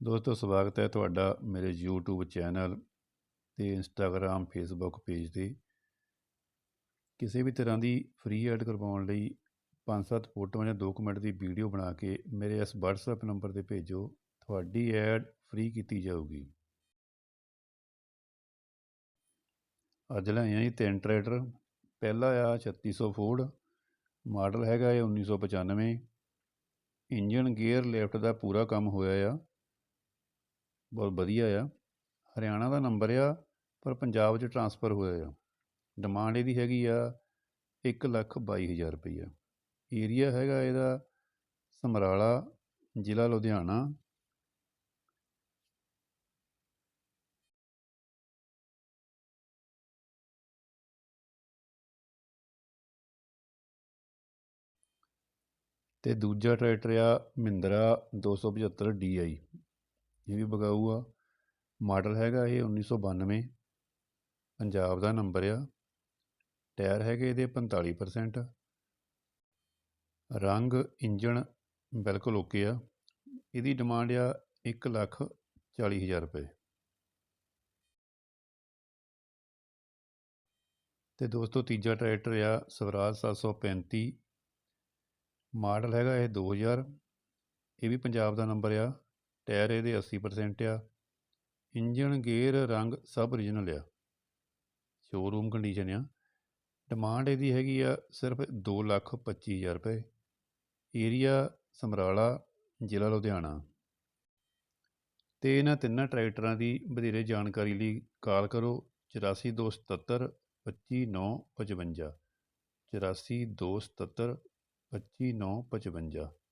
ਦੋਸਤੋ, ਸਵਾਗਤ ਹੈ ਤੁਹਾਡਾ ਮੇਰੇ YouTube ਚੈਨਲ ਤੇ Instagram, Facebook ਪੇਜ ਤੇ। ਕਿਸੇ ਵੀ ਤਰ੍ਹਾਂ ਦੀ ਫ੍ਰੀ ਐਡ ਕਰਵਾਉਣ ਲਈ 5-7 ਫੋਟੋਆਂ ਜਾਂ 2 ਮਿੰਟ ਦੀ ਵੀਡੀਓ ਬਣਾ ਕੇ ਮੇਰੇ ਇਸ WhatsApp ਨੰਬਰ ਤੇ ਭੇਜੋ, ਤੁਹਾਡੀ ਐਡ ਫ੍ਰੀ ਕੀਤੀ ਜਾਊਗੀ। ਅੱਜ ਲੈ ਆ ਜੀ ਤਿੰਨ ਟਰੈਕਟਰ ਪਹਿਲਾ ਆ 3600 ਫੋਰਡ ਮਾਡਲ ਹੈਗਾ ਇਹ 1995 ਇੰਜਨ ਗੇਅਰ ਲਿਫਟ ਦਾ ਪੂਰਾ ਕੰਮ ਹੋਇਆ ਆ। ਬਹੁਤ ਵਧੀਆ ਆ। ਹਰਿਆਣਾ ਦਾ ਨੰਬਰ ਆ, ਪਰ ਪੰਜਾਬ 'ਚ ਟਰਾਂਸਫਰ ਹੋਇਆ ਆ। ਡਿਮਾਂਡ ਇਹਦੀ ਹੈਗੀ ਆ ਇੱਕ ਲੱਖ ਬਾਈ ਹਜ਼ਾਰ ਰੁਪਈਆ। ਏਰੀਆ ਹੈਗਾ ਇਹਦਾ ਸਮਰਾਲਾ, ਜ਼ਿਲ੍ਹਾ ਲੁਧਿਆਣਾ। ਤੇ ਦੂਜਾ ਟਰੈਕਟਰ ਆ ਮਹਿੰਦਰਾ 275 DI ਇਹ ਵੀ ਬਗਾਊ ਆ ਮਾਡਲ ਹੈਗਾ ਇਹ 1992 ਪੰਜਾਬ ਦਾ ਨੰਬਰ ਆ। ਟਾਇਰ ਹੈਗੇ ਇਹਦੇ 45% ਰੰਗ, ਇੰਜਣ ਬਿਲਕੁਲ ਓਕੇ ਆ। ਇਹਦੀ ਡਿਮਾਂਡ ਆ 1 ਲੱਖ 40 ਹਜ਼ਾਰ ਰੁਪਏ। ਤੇ ਦੋਸਤੋ ਤੀਜਾ ਟਰੈਕਟਰ ਆ ਸਵਰਾਜ 735 ਮਾਡਲ ਹੈਗਾ ਇਹ 2000 ਇਹ ਵੀ ਪੰਜਾਬ ਦਾ ਨੰਬਰ ਆ। ਟਾਇਰ ਇਹਦੇ 80% ਆ ਇੰਜਨ ਗੇਅਰ, ਰੰਗ ਸਭ ਓਰੀਜਨਲ ਆ। ਸ਼ੋਰੂਮ ਕੰਡੀਸ਼ਨ ਆ। ਡਿਮਾਂਡ ਇਹਦੀ ਹੈਗੀ ਆ ਸਿਰਫ 2 ਲੱਖ 25 ਹਜ਼ਾਰ ਰੁਪਏ। ਏਰੀਆ ਸਮਰਾਲਾ, ਜ਼ਿਲ੍ਹਾ ਲੁਧਿਆਣਾ। ਤੇ ਇਹਨਾਂ ਤਿੰਨਾਂ ਟਰੈਕਟਰਾਂ ਦੀ ਵਧੇਰੇ ਜਾਣਕਾਰੀ ਲਈ ਕਾਲ ਕਰੋ 8427 25955 8427 25955